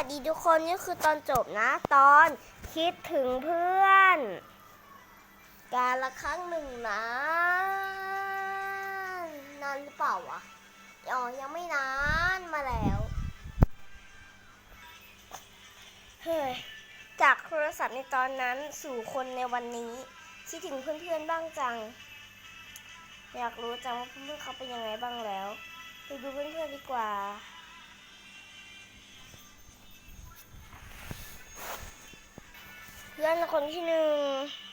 วัสดีทุกคนนี่คือตอนจบนะ ตอนคิดถึงเพื่อน การละครั้งหนึ่งนะนานหรือเปล่าวะอ๋อยังไม่นานมาแล้วเฮ้ยจากโทรศัพท์ในตอนนั้นสู่คนในวันนี้ คิดถึงเพื่อนๆบ้างจัง อยากรู้จังว่าเพื่อนๆเขาเป็นยังไงบ้างแล้ว ไปดูเพื่อนๆดีกว่า เพื่อนคนที่หนึ่ง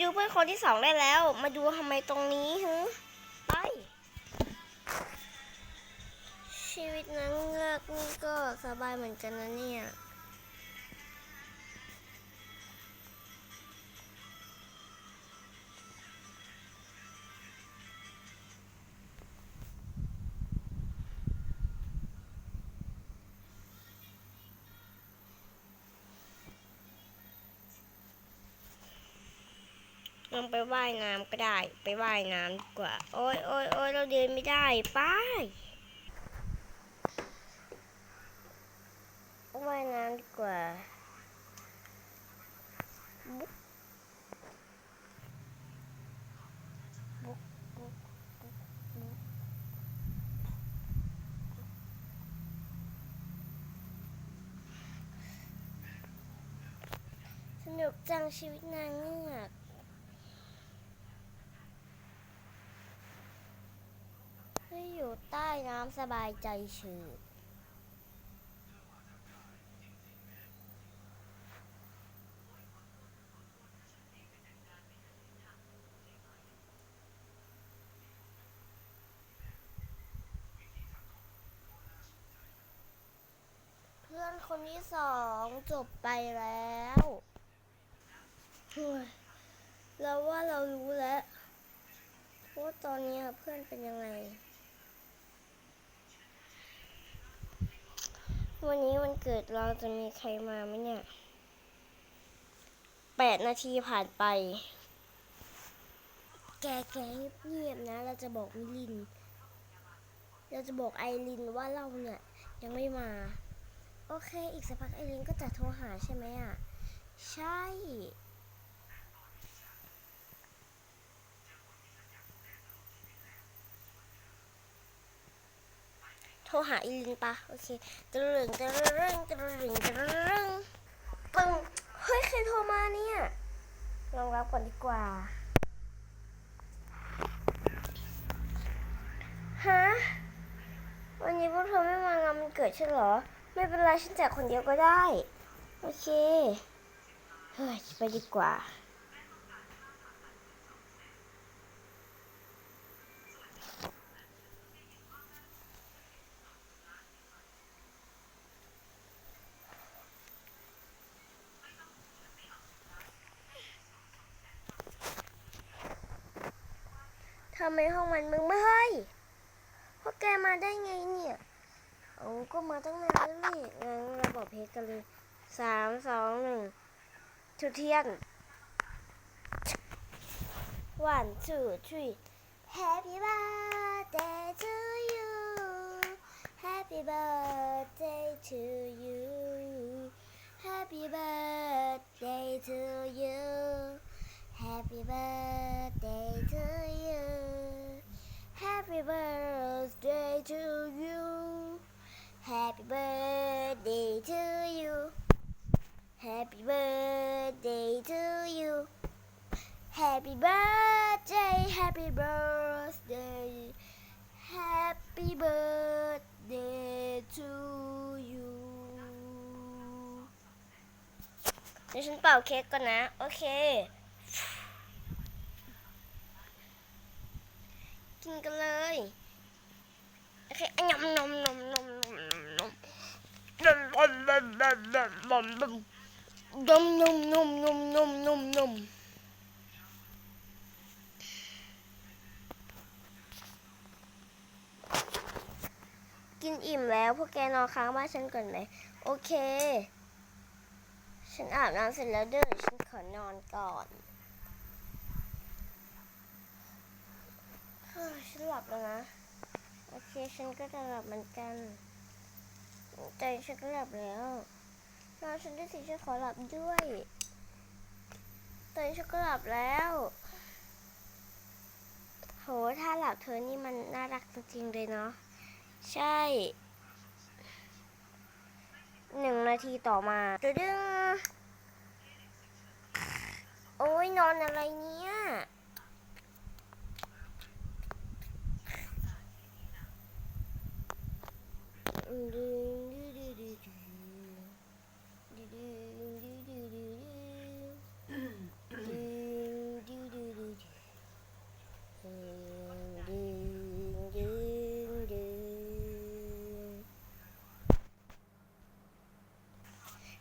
ดูเพื่อนคนที่สองได้แล้ว มาดูทำไมตรงนี้ฮึไป ชีวิตนังเงือกนี่ก็สบายเหมือนกันนะเนี่ย ลองไปว่ายน้ำก็ได้ ไปว่ายน้ำดีกว่า โอ้ยโอ้ยโอ้ยเราเดินไม่ได้ไปว่ายน้ำดีกว่าบุ๊กบุ๊กบุ๊กบุ๊กบุ๊กสนุกจังชีวิตนางเงือก ได้ อยู่ใต้น้ำสบายใจเฉิบเพื่อนคนที่สองจบไปแล้วเฮ้ยเราว่าเรารู้แล้วว่าตอนนี้เพื่อนเป็นยังไง วันนี้วันเกิดเราจะมีใครมาไหมเนี่ยแปดนาทีผ่านไป แกแกเงียบๆนะ เราจะบอกมิลิน เราจะบอกไอรินว่าเราเนี่ยยังไม่มา โอเค อีกสักพักไอรินก็จะโทรหาใช่ไหมอะ ใช่ โทรหาอีลินปะโอเคตรึงตรึงตรึงตรึงปึ้งเฮ้ยใครโทรมาเนี่ยลองรับก่อนดีกว่าฮะวันนี้พวกเธอไม่มางานมันเกิดใช่เหรอ ไม่เป็นไรฉันแจกคนเดียวก็ได้ โอเค เฮ้ยไปดีกว่า ไมห้องมันมึงไม่ให้พวกแกมาได้ไงเนี่ยเอาก็มาตั้งนานแล้วนี่งั้นเราบอกเพจกันเลยสามสองหนึ่งทุเทียน one two three Happy birthday to you Happy birthday to you Happy birthday to you Happy birthday to you Happy birthday to you Happy birthday to you Happy birthday to you Happy birthday Happy birthday Happy birthday to you เดี๋ยวฉันเป่าเค้กก่อนนะ โอเค กินกันเลย โอเคอะยำนมนมนมนมนมนมดมดมดมดม ดมดมดมดมนมนมนมนมนมนมกินอิ่มแล้วพวกแกนอนค้างบ้านฉันก่อนไหมโอเค ฉันอาบน้ำเสร็จแล้วเด้อฉันขอนอนก่อนฉันหลับแล้วนะ โอเค ฉันก็จะหลับเหมือนกัน ใจฉันก็หลับแล้ว นอนฉันด้วยสิฉันขอหลับด้วยตอนนี้ฉันก็หลับแล้วโหถ้าหลับเธอนี่มันน่ารักจริงๆเลยเนาะใช่หนึ่งนาทีต่อมาดึดึงโอ้ยนอนอะไรเนี่ย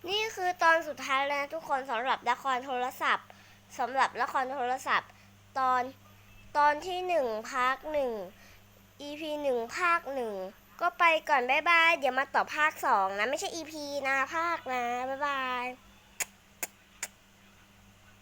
นี่คือตอน สุดท้ายแล้วนะทุกคนสำหรับละครโทรศัพท์สำหรับละครโทรศัพท์ ตอนตอนที่หนึ่งภาคหนึ่ง EP หนึ่งภาคหนึ่งก็ไปก่อน บ๊ายบาย เดี๋ยวมาต่อภาคสองนะ ไม่ใช่ EP นะ ภาคนะ บ๊ายบาย